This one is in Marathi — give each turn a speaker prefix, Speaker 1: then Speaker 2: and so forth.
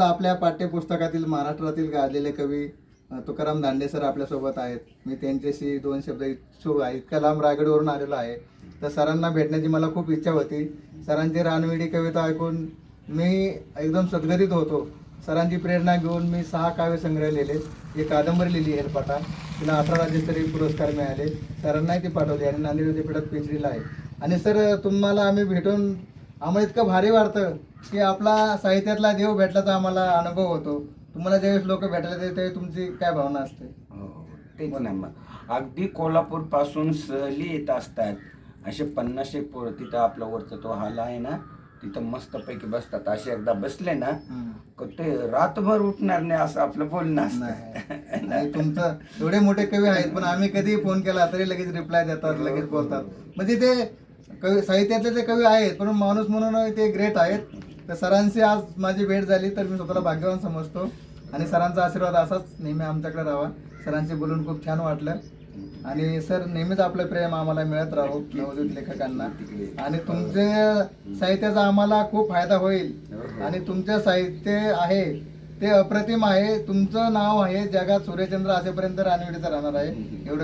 Speaker 1: आज आपल्या पाठ्यपुस्तकातील महाराष्ट्रातील गाजलेले कवी तुकाराम दांडे सर आपल्यासोबत आहेत. मी त्यांच्याशी दोन शब्द इच्छुक आहे. इतक्या लांब रायगडवरून आलेलो आहे. तर सरांना भेटण्याची मला खूप इच्छा होती. सरांची रानवेडी कविता ऐकून मी एकदम सद्गतीत होतो. सरांची प्रेरणा घेऊन मी सहा काव्य संग्रह लिहिले. एक कादंबरी लिहिली हेरपाटा तिला अठरा राज्यस्तरीय पुरस्कार मिळाले. सरांनाही ती पाठवली आणि नांदेड विद्यापीठात पिंचरीला आहे. आणि सर तुम्हाला आम्ही भेटून आम्हाला इतकं भारी वाटतं की आपला साहित्यातला देव भेटल्याचा आम्हाला अनुभव होतो. तुम्हाला ज्यावेळेस लोक भेटायला येतात त्यावेळी तुमची काय भावना असते?
Speaker 2: हो, तेच मग. अगदी कोल्हापूरपासून सहली येत असतात. असे पन्नास एक पोरं तिथं आपला वरचा तो हाला आहे ना तिथं मस्तपैकी बसतात. असे एकदा बसले ना ते रातभर उठणार नाही असं आपलं बोलणं असतं.
Speaker 1: नाही नाही, तुमचं एवढे मोठे कवी आहेत पण आम्ही कधी फोन केला तरी लगेच रिप्लाय देतात लगेच बोलतात. म्हणजे ते कवी साहित्यातले ते कवी आहेत पण माणूस म्हणून ते ग्रेट आहेत. तर सरांशी आज माझी भेट झाली तर मी स्वतःला भाग्यवान समजतो. आणि सरांचा आशीर्वाद असाच नेहमी आमच्याकडे राहावा. सरांशी बोलून खूप छान वाटलं. आणि सर नेहमीच आपलं प्रेम आम्हाला मिळत राहो नवोदित लेखकांना. आणि तुमचे साहित्याचा आम्हाला खूप फायदा होईल. आणि तुमचं साहित्य आहे ते अप्रतिम आहे. तुमचं नाव आहे जगात सूर्यचंद्र असेपर्यंत रानवेडीचं राहणार आहे. एवढं